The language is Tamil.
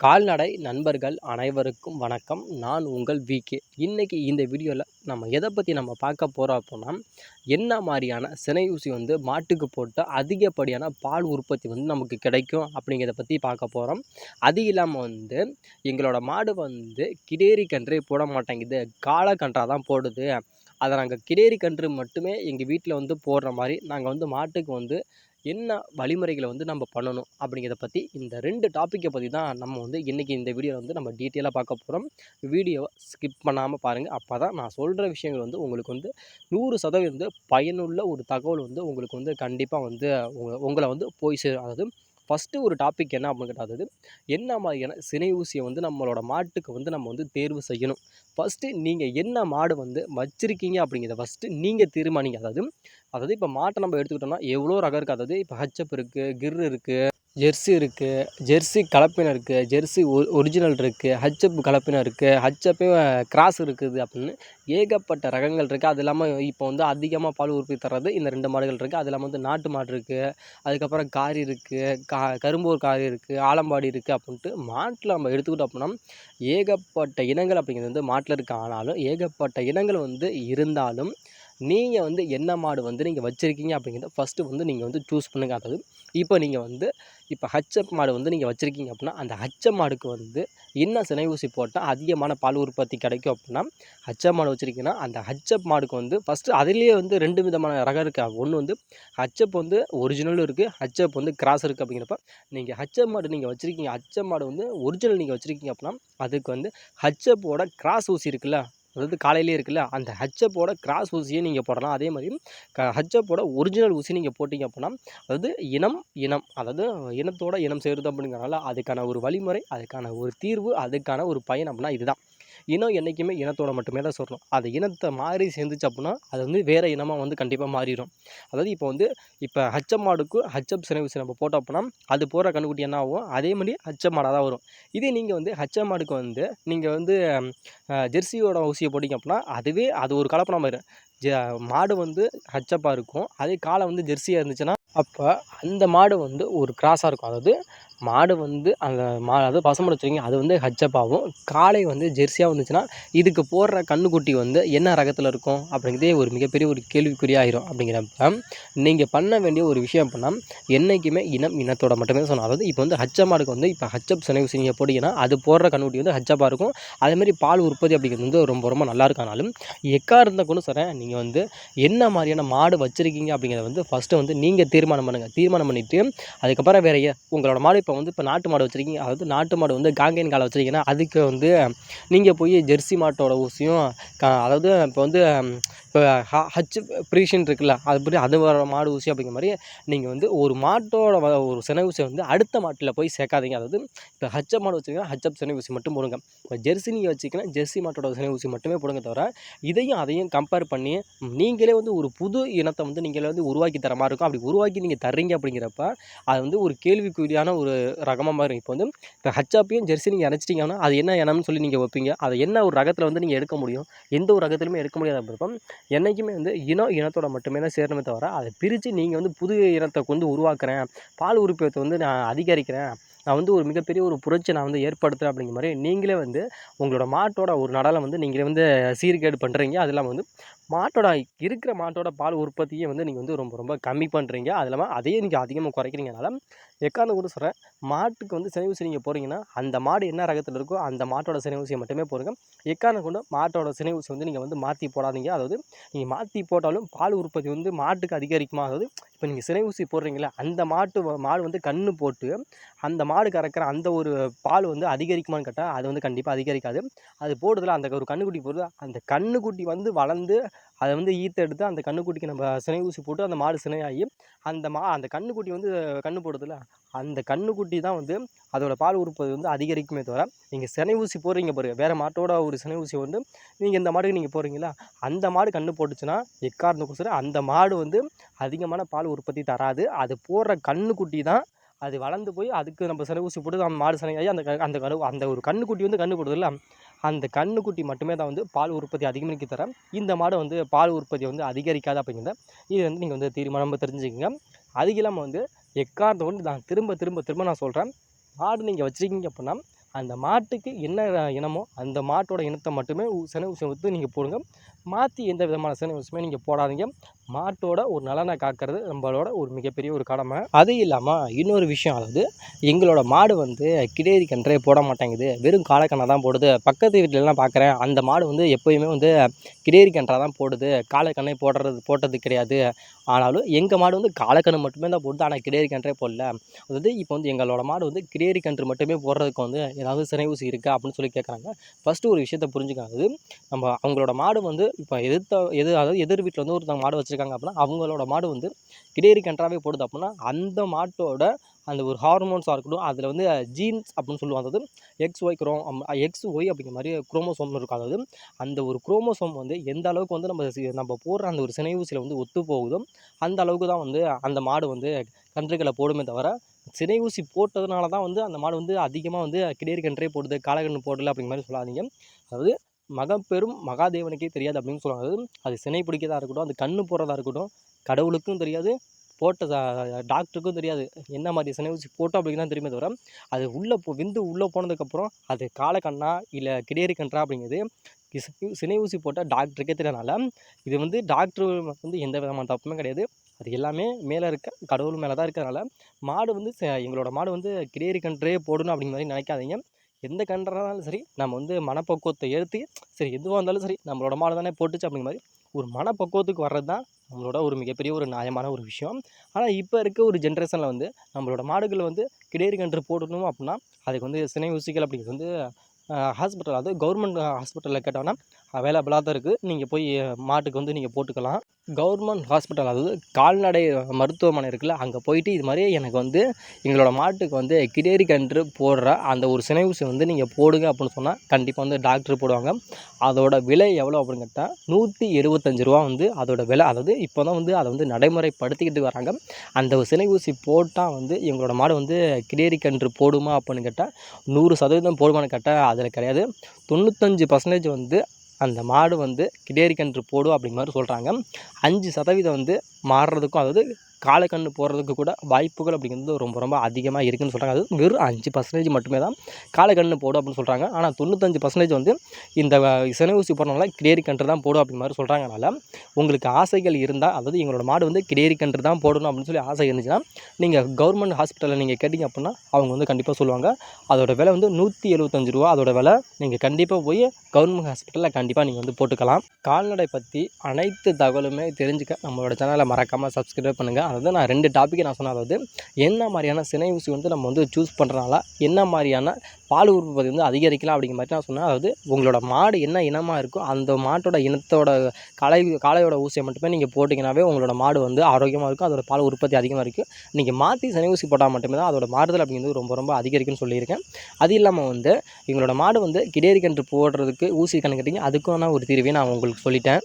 கால்நடை நண்பர்கள் அனைவருக்கும் வணக்கம். நான் உங்கள் விகே இன்றைக்கி இந்த வீடியோவில் நம்ம எதை பற்றி நம்ம பார்க்க போகிறோம் அப்படின்னா என்ன மாதிரியான சினை ஊசி வந்து மாட்டுக்கு போட்டு அதிகப்படியான பால் உற்பத்தி வந்து நமக்கு கிடைக்கும் அப்படிங்கிறத பற்றி பார்க்க போகிறோம் அது இல்லாமல் வந்து எங்களோட மாடு வந்து கிடேரி கன்றே போட மாட்டேங்குது. காளக்கன்றாக தான் போடுது. அதை நாங்கள் கிடேரி கன்று மட்டுமே எங்கள் வீட்டில் வந்து போடுற மாதிரி நாங்கள் வந்து மாட்டுக்கு வந்து என்ன வழிமுறைகளை வந்து நம்ம பண்ணணும் அப்படிங்கிறத பற்றி இந்த ரெண்டு டாப்பிக்கை பற்றி தான் நம்ம வந்து இன்றைக்கி இந்த வீடியோவில் வந்து நம்ம டீட்டெயிலாக பார்க்க போகிறோம் வீடியோவை ஸ்கிப் பண்ணாமல் பாருங்கள் அப்போ தான் நான் சொல்கிற விஷயங்கள் வந்து உங்களுக்கு வந்து நூறு சதவீதம் வந்து பயனுள்ள ஒரு தகவல் வந்து உங்களுக்கு வந்து கண்டிப்பாக வந்து உங்களை வந்து போய் சேரும். அதாவது ஃபஸ்ட்டு ஒரு டாபிக் என்ன அப்படின்னு கேட்டால் அதாவது என்ன மாதிரியான சினை ஊசியை வந்து நம்மளோட மாட்டுக்கு வந்து நம்ம வந்து தேர்வு செய்யணும்? ஃபஸ்ட்டு நீங்கள் என்ன மாடு வந்து வச்சுருக்கீங்க அப்படிங்கிறத ஃபஸ்ட்டு நீங்கள் தீர்மானிங்க. அதாவது அதாவது இப்போ மாட்டை நம்ம எடுத்துக்கிட்டோம்னா எவ்வளோ ரகம் இருக்குது அதாவது இப்போ ஹச்சப் இருக்குது கிர் இருக்குது ஜெர்சி இருக்குது ஜெர்சி கலப்பினம் இருக்குது ஜெர்சி ஒ ஒரிஜினல் இருக்குது ஹச்சப் கலப்பினம் இருக்குது ஹச்சப்பே கிராஸ் இருக்குது அப்படின்னு ஏகப்பட்ட ரகங்கள் இருக்குது அது இல்லாமல் இப்போ வந்து அதிகமாக பால் உற்பத்தி தர்றது இந்த ரெண்டு மாடுகள் இருக்குது அது இல்லாமல் வந்து நாட்டு மாடு இருக்குது அதுக்கப்புறம் காரி இருக்குது கா கரும்பூர் காரி இருக்குது ஆலம்பாடி இருக்குது அப்படின்ட்டு மாட்டில் நம்ம எடுத்துக்கிட்டோம் அப்படின்னா ஏகப்பட்ட இனங்கள் அப்படிங்கிறது வந்து மாட்டில் இருக்க. ஆனாலும் ஏகப்பட்ட இனங்கள் வந்து இருந்தாலும் நீங்கள் வந்து என்ன மாடு வந்து நீங்கள் வச்சுருக்கீங்க அப்படிங்கிறத ஃபஸ்ட்டு வந்து நீங்கள் வந்து சூஸ் பண்ணுங்கள் அதாவது இப்போ நீங்கள் வந்து இப்போ ஹச்சப் மாடு வந்து நீங்கள் வச்சுருக்கீங்க அப்படின்னா அந்த ஹச்ச மாடுக்கு வந்து என்ன சினை ஊசி போட்டால் அதிகமான பால் உற்பத்தி கிடைக்கும் அப்படின்னா ஹச்ச மாடு வச்சுருக்கீங்கன்னா அந்த ஹச்சப் மாடுக்கு வந்து ஃபஸ்ட்டு அதுலேயே வந்து ரெண்டு விதமான ரகம் இருக்குது ஒன்று வந்து ஹச்சப் வந்து ஒரிஜினலும் இருக்குது ஹச்சப் வந்து கிராஸ் இருக்குது அப்படிங்கிறப்ப நீங்கள் ஹச்சப் மாடு நீங்கள் வச்சுருக்கீங்க ஹச்சப் மாடு வந்து ஒரிஜினல் நீங்கள் வச்சுருக்கீங்க அப்படின்னா அதுக்கு வந்து ஹச்சப்போட கிராஸ் ஊசி இருக்குல்ல அதாவது காலையிலே இருக்குல்ல அந்த ஹச்சப்போட கிராஸ் ஊசியை நீங்கள் போடலாம். அதே மாதிரி க ஹச்சப்போட ஒரிஜினல் ஊசி நீங்கள் போட்டிங்க அப்படின்னா அதாவது இனம் இனம் அதாவது இனத்தோட இனம் சேருது அப்படிங்கிறனால அதுக்கான ஒரு வழிமுறை அதுக்கான ஒரு தீர்வு அதுக்கான ஒரு பயன் அப்படின்னா இதுதான். இனம் என்றைக்குமே இனத்தோட மட்டுமே தான் சொல்லணும் அது இனத்தை மாறி சேர்ந்துச்சு அப்படின்னா அது வந்து வேறு இனமாக வந்து கண்டிப்பாக மாறிடும். அதாவது இப்போ வந்து இப்போ ஹச்சப் மாடுக்கு ஹச்சப் சினை நம்ம போட்டோம் அப்படின்னா அது போகிற கண்ணுக்குட்டி என்ன ஆகும்? அதே மாதிரி ஹச்சம் மாடாக தான் வரும். இதே நீங்கள் வந்து ஹச்சப் மாடுக்கு வந்து நீங்கள் வந்து ஜெர்சியோட ஊசியை போட்டிங்க அப்படின்னா அதுவே அது ஒரு கலப்படம் மாதிரி ஜ மாடு வந்து ஹச்சப்பாக இருக்கும் அதே காலை வந்து ஜெர்சியாக இருந்துச்சுன்னா அப்போ அந்த மாடு வந்து ஒரு கிராஸாக இருக்கும். அதாவது மாடு வந்து அந்த மா அதாவது பசுமாடு வச்சுருக்கீங்க அது வந்து ஹச்சப்பாகவும் காளை வந்து ஜெர்சியாக வந்துச்சுன்னா இதுக்கு போடுற கன்றுக்குட்டி வந்து என்ன ரகத்தில் இருக்கும் அப்படிங்கிறதே ஒரு மிகப்பெரிய ஒரு கேள்விக்குறியாயிரும் அப்படிங்கிறப்ப நீங்கள் பண்ண வேண்டிய ஒரு விஷயம் பண்ணால் என்றைக்குமே இனம் இனத்தோட மட்டுமே சொன்னோம் அதாவது இப்போ வந்து ஹச்ச மாடுக்கு வந்து இப்போ ஹச்சப் சினை ஊசி நீங்கள் போட்டிங்கன்னா அது போடுற கன்றுக்குட்டி வந்து ஹச்சப்பாக இருக்கும். அதேமாதிரி பால் உற்பத்தி அப்படிங்கிறது வந்து ரொம்ப ரொம்ப நல்லா இருக்கானாலும் எக்கா இருந்தால் கூட சொல்கிறேன் நீங்கள் வந்து என்ன மாதிரியான மாடு வச்சுருக்கீங்க அப்படிங்கிறத வந்து ஃபஸ்ட்டு வந்து நீங்கள் தீர்மானம் பண்ணுங்கள் தீர்மானம் பண்ணிவிட்டு அதுக்கப்புறம் வேற உங்களோட மாடு இப்போ வந்து இப்போ நாட்டு மாடு வச்சுருக்கீங்க. அதாவது நாட்டு மாடு வந்து காங்கேயன் காலை வச்சுருக்கீங்கன்னா அதுக்கு வந்து நீங்கள் போய் ஜெர்சி மாட்டோட ஊசியும் அதாவது இப்போ வந்து இப்போ ஹ ஹச் ப்ரீஷன் இருக்குல்ல அது படி அது வர மாடு ஊசி அப்படிங்கிற மாதிரி நீங்கள் வந்து ஒரு மாட்டோட ஒரு சினை ஊசியை வந்து அடுத்த மாட்டில் போய் சேர்க்காதீங்க. அதாவது இப்போ ஹச்சப் மாடு வச்சுருக்கீங்கன்னா ஹச்சப் சினை ஊசி மட்டும் போடுங்க. இப்போ ஜெர்சி நீங்கள் வச்சுக்கினா ஜெர்சி மாட்டோட சினை ஊசி மட்டுமே போடுங்க தவிர இதையும் அதையும் கம்பேர் பண்ணி நீங்களே வந்து ஒரு புது இனத்தை வந்து நீங்களே வந்து உருவாக்கி தர மாதிரி இருக்கும். அப்படி உருவாக்கி நீங்கள் தர்றீங்க அப்படிங்கிறப்ப அது வந்து ஒரு கேள்விக்குறியான ஒரு ரகமாக மாதிரி இப்போ வந்து இப்போ ஹச்சாப்பையும் ஜெர்சி நீங்கள் அணைச்சிட்டிங்கன்னா அது என்ன இனம்னு சொல்லி நீங்கள் வைப்பீங்க. அதை என்ன ஒரு ரகத்தில் வந்து நீங்கள் எடுக்க முடியும்? எந்த ஒரு ரகத்துலையுமே எடுக்க முடியாத அப்படிப்போ என்றைக்குமே வந்து இனம் இனத்தோட மட்டுமே தான் சேரணுமே தவிர அதை பிரித்து நீங்கள் வந்து புது இனத்தை கொண்டு உருவாக்குறேன் பால் உற்பத்தியை வந்து நான் அதிகரிக்கிறேன் நான் வந்து ஒரு மிகப்பெரிய ஒரு புரட்சி நான் வந்து ஏற்படுத்துகிறேன் அப்படிங்கிற மாதிரி நீங்களே வந்து உங்களோட மாட்டோட ஒரு நடலை வந்து நீங்களே வந்து சீர்கேடு பண்ணுறீங்க அது இல்லாமல் வந்து மாட்டோட இருக்கிற மாட்டோட பால் உற்பத்தியை வந்து நீங்கள் வந்து ரொம்ப ரொம்ப கம்மி பண்ணுறீங்க அது இல்லாமல் அதையே நீங்கள் அதிகமாக குறைக்கிறீங்கனால எக்காந்து கூட சொல்கிறேன் மாட்டுக்கு வந்து சினைவூசி ஊசி நீங்கள் போகிறீங்கன்னா அந்த மாடு என்ன ரகத்தில் இருக்கோ அந்த மாட்டோட சினைவூசியை ஊசியை மட்டுமே போடுங்க. எக்காந்து கொண்டு மாட்டோட சினைவூசி ஊசி வந்து நீங்கள் வந்து மாற்றி போடாதீங்க. அதாவது நீங்கள் மாற்றி போட்டாலும் பால் உற்பத்தி வந்து மாட்டுக்கு அதிகரிக்குமா? அதாவது இப்போ நீங்கள் சினைவூசி ஊசி போடுறீங்களா அந்த மாட்டு வ- மாடு வந்து கன்று போட்டு அந்த மாடு கறக்கிற அந்த ஒரு பால் வந்து அதிகரிக்குமான்னு கேட்டால் அது வந்து கண்டிப்பாக அதிகரிக்காது. அது போடுறதுல அந்த ஒரு கன்றுக்குட்டி போடுறது அந்த கன்றுக்குட்டி வந்து வளர்ந்து அதை வந்து ஈத்து எடுத்து அந்த கன்றுக்குட்டிக்கு நம்ம சினை ஊசி போட்டு அந்த மாடு சினையாகி அந்த மா அந்த கன்றுக்குட்டி வந்து கன்று போடுறதுல அந்த கன்றுக்குட்டி தான் வந்து அதோட பால் உற்பத்தி வந்து அதிகரிக்குமே தவிர நீங்கள் சினை ஊசி போடுறீங்க பாருங்கள் வேறு மாட்டோட ஒரு சினை ஊசி வந்து நீங்கள் இந்த மாடுக்கு நீங்கள் போடுறீங்களா? அந்த மாடு கன்று போட்டுச்சுன்னா எக்காரணத்துக்கும் அந்த மாடு வந்து அதிகமான பால் உற்பத்தி தராது. அது போடுற கன்றுக்குட்டி தான் அது வளர்ந்து போய் அதுக்கு நம்ம சினை ஊசி போட்டு அந்த மாடு சினையாகி அந்த அந்த கரு அந்த ஒரு கன்றுக்குட்டி வந்து கன்று போடுதில்ல அந்த கன்றுக்குட்டி மட்டுமே தான் வந்து பால் உற்பத்தி அதிகமாக தர இந்த மாடு வந்து பால் உற்பத்தி வந்து அதிகரிக்காது அப்படிங்கிறத இது வந்து நீங்கள் வந்து தீர்மானமாக தெரிஞ்சுக்கங்க அதுக்கு இல்லாமல் வந்து எக்காரணத்தை கொண்டு நான் திரும்ப திரும்ப திரும்ப நான் சொல்கிறேன் மாடு நீங்கள் வச்சுருக்கீங்க அப்படின்னா அந்த மாட்டுக்கு என்ன இனமோ அந்த மாட்டோட இனத்தை மட்டுமே ஊ ஊசி வந்து நீங்கள் போடுங்க மாற்றி எந்த விதமான சினை நீங்கள் போடாதீங்க. மாட்டோட ஒரு நலனை காக்கிறது நம்மளோட ஒரு மிகப்பெரிய ஒரு கடமை. அது இல்லாமல் இன்னொரு விஷயம் அதாவது எங்களோட மாடு வந்து கிடேரி கன்றே போட மாட்டேங்குது. வெறும் காலக்கண்ணை தான் போடுது. பக்கத்து வீட்டிலலாம் பார்க்குறேன் அந்த மாடு வந்து எப்போயுமே வந்து கிடேரி கன்றாக தான் போடுது. காளைக்கண்ணே போடுறது போட்டது கிடையாது. ஆனாலும் எங்கள் மாடு வந்து காளைக்கன்று மட்டுமே தான் போடுது. ஆனால் கிடேரி கன்றே போடல. அதாவது இப்போ வந்து எங்களோட மாடு வந்து கிடேரி கன்று மட்டுமே போடுறதுக்கு வந்து ஏதாவது சினை ஊசி இருக்கா அப்படின்னு சொல்லி கேட்குறாங்க ஃபஸ்ட்டு ஒரு விஷயத்த புரிஞ்சுக்காது நம்ம அவங்களோட மாடு வந்து இப்போ எதிர்த்த எது அதாவது எதிர் வீட்டில் வந்து ஒருத்தவங்க மாடு வச்சுருக்காங்க அப்படின்னா அவங்களோட மாடு வந்து கிடேரி கன்றாவே போடுது அப்படின்னா அந்த மாட்டோட அந்த ஒரு ஹார்மோன்ஸாக இருக்கட்டும் அதில் வந்து ஜீன்ஸ் அப்படின்னு சொல்லுவாங்க. அதாவது எக்ஸ் ஒய் குரோ எக்ஸ் ஒய் அப்படிங்கிற மாதிரி குரோமோசோம் இருக்கும். அதாவது அந்த ஒரு குரோமோசோம் வந்து எந்த அளவுக்கு வந்து நம்ம நம்ம போடுற அந்த ஒரு சினை ஊசியில் வந்து ஒத்து போகுதோ அந்த அளவுக்கு தான் வந்து அந்த மாடு வந்து கன்றுகளை போடுமே தவிர சினை ஊசி போட்டதுனால தான் வந்து அந்த மாடு வந்து அதிகமாக வந்து கிடேரி கன்றே போடுது காளைக்கன்று போடல அப்படிங்கிற மாதிரி சொல்லாதீங்க. அதாவது மகப்பெரும் மகாதேவனுக்கே தெரியாது அப்படின்னு சொல்லுவாங்க. அது சினை பிடிக்கிறதா இருக்கட்டும் அது கண்ணு போடுறதா இருக்கட்டும் கடவுளுக்கும் தெரியாது போட்ட டாக்டருக்கும் தெரியாது என்ன மாதிரி சினை ஊசி போட்டோம் அப்படின்னு தெரியுமே தவிர அது உள்ளே போ விந்து உள்ளே போனதுக்கப்புறம் அது காலக்கண்ணா இல்லை கிடேரி கன்றா அப்படிங்கிறது சினை ஊசி போட்டால் டாக்டருக்கே தெரியனால இது வந்து டாக்டர் வந்து எந்த விதமான தப்புமே கிடையாது. அது எல்லாமே மேலே இருக்க கடவுள் மேலே தான் இருக்கிறதுனால மாடு வந்து எங்களோட மாடு வந்து கிரேரி கன்றே போடணும் அப்படிங்கிற மாதிரி நினைக்காதீங்க. எந்த கண்டனாலும் சரி நம்ம வந்து மனப்பக்குவத்தை ஏற்றி சரி எதுவாக இருந்தாலும் சரி நம்மளோட மாடு தானே போட்டுச்சு அப்படிங்கிற மாதிரி ஒரு மனப்பக்குவத்துக்கு வர்றது தான் நம்மளோட ஒரு மிகப்பெரிய ஒரு நியாயமான ஒரு விஷயம். ஆனால் இப்போ இருக்க ஒரு ஜென்ரேஷனில் வந்து நம்மளோட மாடுகள் வந்து கிடையிறு கன்று போடணும் அப்படின்னா அதுக்கு வந்து சினை ஊசிகள் அப்படிங்கிறது வந்து ஹாஸ்பிட்டல் அதாவது கவர்மெண்ட் ஹாஸ்பிட்டலில் கேட்டோன்னா அவைலபிளாக தான் இருக்குது நீங்கள் போய் மாட்டுக்கு வந்து நீங்கள் போட்டுக்கலாம். கவர்மெண்ட் ஹாஸ்பிட்டல் அதாவது கால்நடை மருத்துவமனை இருக்குல்ல அங்கே போயிட்டு இது மாதிரி எனக்கு வந்து எங்களோட மாட்டுக்கு வந்து கிடேரி கன்று போடுற அந்த ஒரு சினை ஊசி வந்து நீங்கள் போடுங்க அப்படின்னு சொன்னால் கண்டிப்பாக வந்து டாக்டர் போடுவாங்க. அதோட விலை எவ்வளோ அப்படின்னு கேட்டால் நூற்றி எழுபத்தஞ்சு ரூபா வந்து அதோட விலை அதாவது இப்போ தான் வந்து அதை வந்து நடைமுறைப்படுத்திக்கிட்டு வராங்க. அந்த ஒரு சினை ஊசி போட்டால் வந்து எங்களோட மாடு வந்து கிடேரி கன்று போடுமா அப்படின்னு கேட்டால் நூறு சதவீதம் போடுமான்னு கேட்டால் அதில் கிடையாது. தொண்ணூத்தஞ்சு பர்சன்டேஜ் வந்து அந்த மாடு வந்து கிடேரி கன்று போடும் அப்படிங்கிற மாதிரி சொல்கிறாங்க அஞ்சு சதவீதம் வந்து மாறுறதுக்கும் அதாவது காளைக்கன்று போடுறதுக்கு கூட வாய்ப்புகள் அப்படிங்கிறது ரொம்ப ரொம்ப அதிகமாக இருக்குதுன்னு சொல்கிறாங்க அது வெறும் அஞ்சு பர்சன்டேஜ் மட்டுமே தான் காளைக்கன்று போடும் அப்படின்னு சொல்கிறாங்க ஆனால் தொண்ணூத்தஞ்சு பர்சன்டேஜ் வந்து இந்த சினை ஊசி போடுறதுனால கிடேரி கன்று தான் போடும் அப்படிங்கிற மாதிரி சொல்கிறாங்கனால உங்களுக்கு ஆசைகள் இருந்தால் அதாவது எங்களோட மாடு வந்து கிடேரி கன்று தான் போடணும் அப்படின்னு சொல்லி ஆசை இருந்துச்சுன்னா நீங்கள் கவர்மெண்ட் ஹாஸ்பிட்டலில் நீங்கள் கேட்டிங்க அப்படின்னா அவங்க வந்து கண்டிப்பாக சொல்லுவாங்க. அதோட விலை வந்து நூற்றி எழுபத்தஞ்சு ரூபா. அதோட விலை நீங்கள் கண்டிப்பாக போய் கவர்மெண்ட் ஹாஸ்பிட்டலில் கண்டிப்பாக நீங்கள் வந்து போட்டுக்கலாம். கால்நடை பற்றி அனைத்து தகவலுமே தெரிஞ்சுக்க நம்மளோட சேனலை மறக்காமல் சப்ஸ்கிரைப் பண்ணுங்கள் அதாவது நான் ரெண்டு டாப்பிக்கை நான் சொன்னேன். அதாவது என்ன மாதிரியான சினை ஊசி வந்து நம்ம வந்து சூஸ் பண்ணுறனால என்ன மாதிரியான பால் உற்பத்தி வந்து அதிகரிக்கலாம் அப்படிங்கிற மாதிரி நான் சொன்னேன். அதாவது உங்களோட மாடு என்ன இனமாக இருக்கோ அந்த மாட்டோட இனத்தோட காளை காளையோட ஊசியை மட்டுமே நீங்கள் போட்டிங்கனாவே உங்களோட மாடு வந்து ஆரோக்கியமாக இருக்கும். அதோட பால் உற்பத்தி அதிகமாக இருக்கும். நீங்கள் மாற்றி சனி ஊசி போட்டால் மட்டுமே தான் அதோட மாறுதல் அப்படிங்கிறது ரொம்ப ரொம்ப அதிகரிக்கும்னு சொல்லியிருக்கேன். அது இல்லாமல் வந்து எங்களோட மாடு வந்து கிடேரி கன்று போடுறதுக்கு ஊசி கணக்கிட்டீங்க அதுக்கான ஒரு தீர்வையும் நான் உங்களுக்கு சொல்லிட்டேன்.